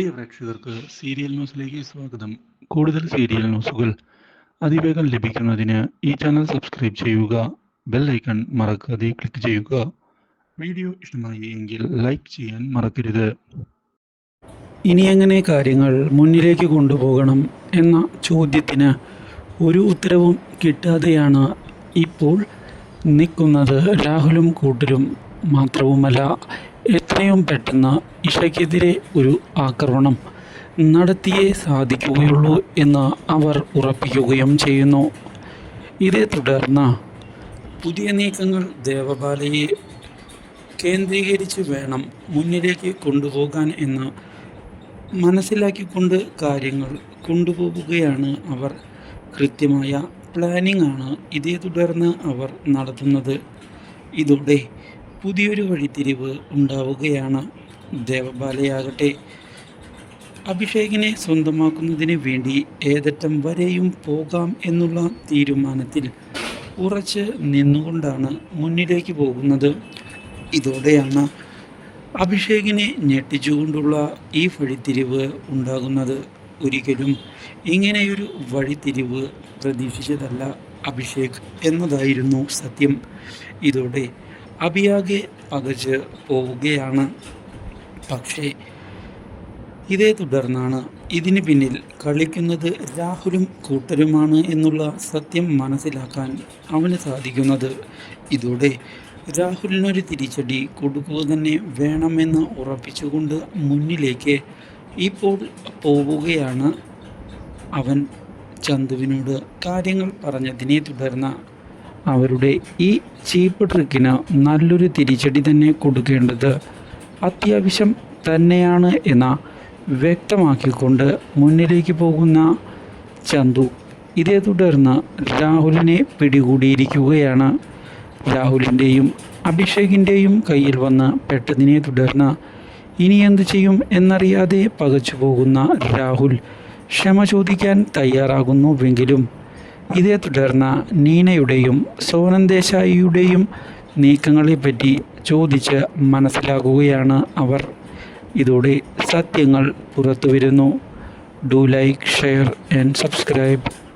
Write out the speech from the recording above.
പ്രിയ പ്രേക്ഷകർക്ക് സീരിയൽ ന്യൂസിലേക്ക് സ്വാഗതം. കൂടുതൽ സീരിയൽ ന്യൂസുകൾ അതിവേഗം ലഭിക്കുന്നതിന് ഈ ചാനൽ സബ്സ്ക്രൈബ് ചെയ്യുക ബെൽ ഐക്കൺ മറക്കാതെ ക്ലിക്ക് ചെയ്യുക. വീഡിയോ ഇഷ്ടമായി എങ്കിൽ ലൈക്ക് ചെയ്യാൻ മറക്കരുത്. ഇനി എങ്ങനെ കാര്യങ്ങൾ മുന്നിലേക്ക് കൊണ്ടുപോകണം എന്ന ചോദ്യത്തിന് ഒരു ഉത്തരവും കിട്ടാതെയാണ് ഇപ്പോൾ നിൽക്കുന്നത് രാഹുലും കൂട്ടരും മാത്രവുമല്ല. എത്രയും പെട്ടെന്ന് ഇഷയ്ക്കെതിരെ ഒരു ആക്രമണം നടത്തിയേ സാധിക്കുകയുള്ളൂ എന്ന് അവർ ഉറപ്പിക്കുകയും ചെയ്യുന്നു. ഇതേ തുടർന്ന് പുതിയ നീക്കങ്ങൾ ദേവബാലയെ കേന്ദ്രീകരിച്ച് വേണം മുന്നിലേക്ക് കൊണ്ടുപോകാൻ എന്ന് മനസ്സിലാക്കിക്കൊണ്ട് കാര്യങ്ങൾ കൊണ്ടുപോകുകയാണ് അവർ. കൃത്യമായ പ്ലാനിംഗ് ആണ് ഇതേ തുടർന്ന് അവർ നടത്തുന്നത്. ഇതോടെ പുതിയൊരു വഴിത്തിരിവ് ഉണ്ടാവുകയാണ്. ദേവബാലയാകട്ടെ അഭിഷേകിനെ സ്വന്തമാക്കുന്നതിന് വേണ്ടി ഏതറ്റം വരെയും പോകാം എന്നുള്ള തീരുമാനത്തിൽ ഉറച്ച് നിന്നുകൊണ്ടാണ് മുന്നിലേക്ക് പോകുന്നത്. ഇതോടെയാണ് അഭിഷേകിനെ ഞെട്ടിച്ചുകൊണ്ടുള്ള ഈ വഴിത്തിരിവ് ഉണ്ടാകുന്നത്. ഒരിക്കലും ഇങ്ങനെയൊരു വഴിത്തിരിവ് പ്രതീക്ഷിച്ചതല്ല അഭിഷേക് എന്നതായിരുന്നു സത്യം. ഇതോടെ അഭിയാകെ പകച്ച് പോവുകയാണ്. പക്ഷേ ഇതേ തുടർന്നാണ് ഇതിന് പിന്നിൽ കളിക്കുന്നത് രാഹുലും കൂട്ടരുമാണ് എന്നുള്ള സത്യം മനസ്സിലാക്കാൻ അവന് സാധിക്കുന്നത്. ഇതോടെ രാഹുലിനൊരു തിരിച്ചടി കൊടുക്കുക തന്നെ വേണമെന്ന് ഉറപ്പിച്ചുകൊണ്ട് മുന്നിലേക്ക് ഇപ്പോൾ പോവുകയാണ് അവൻ. ചന്തുവിനോട് കാര്യങ്ങൾ പറഞ്ഞതിനെ തുടർന്ന് അവരുടെ ഈ ചീപ്പ് ട്രിക്കിന് നല്ലൊരു തിരിച്ചടി തന്നെ കൊടുക്കേണ്ടത് അത്യാവശ്യം തന്നെയാണ് എന്ന വ്യക്തമാക്കിക്കൊണ്ട് മുന്നിലേക്ക് പോകുന്ന ചന്തു. ഇതേ തുടർന്ന് രാഹുലിനെ പിടികൂടിയിരിക്കുകയാണ്. രാഹുലിന്റെയും അഭിഷേകിന്റെയും കയ്യിൽ വന്ന് പെട്ടതിനെ തുടർന്ന് ഇനി എന്തു ചെയ്യും എന്നറിയാതെ പകച്ചു പോകുന്ന രാഹുൽ ക്ഷമ ചോദിക്കാൻ തയ്യാറാകുന്നുവെങ്കിലും ഇതേ തുടർന്ന് നീനയുടെയും സോനന്ദേശായിയുടെയും നീക്കങ്ങളെപ്പറ്റി ചോദിച്ച് മനസ്സിലാക്കുകയാണ് അവർ. ഇതോടെ സത്യങ്ങൾ പുറത്തു വരുന്നു do like share and subscribe.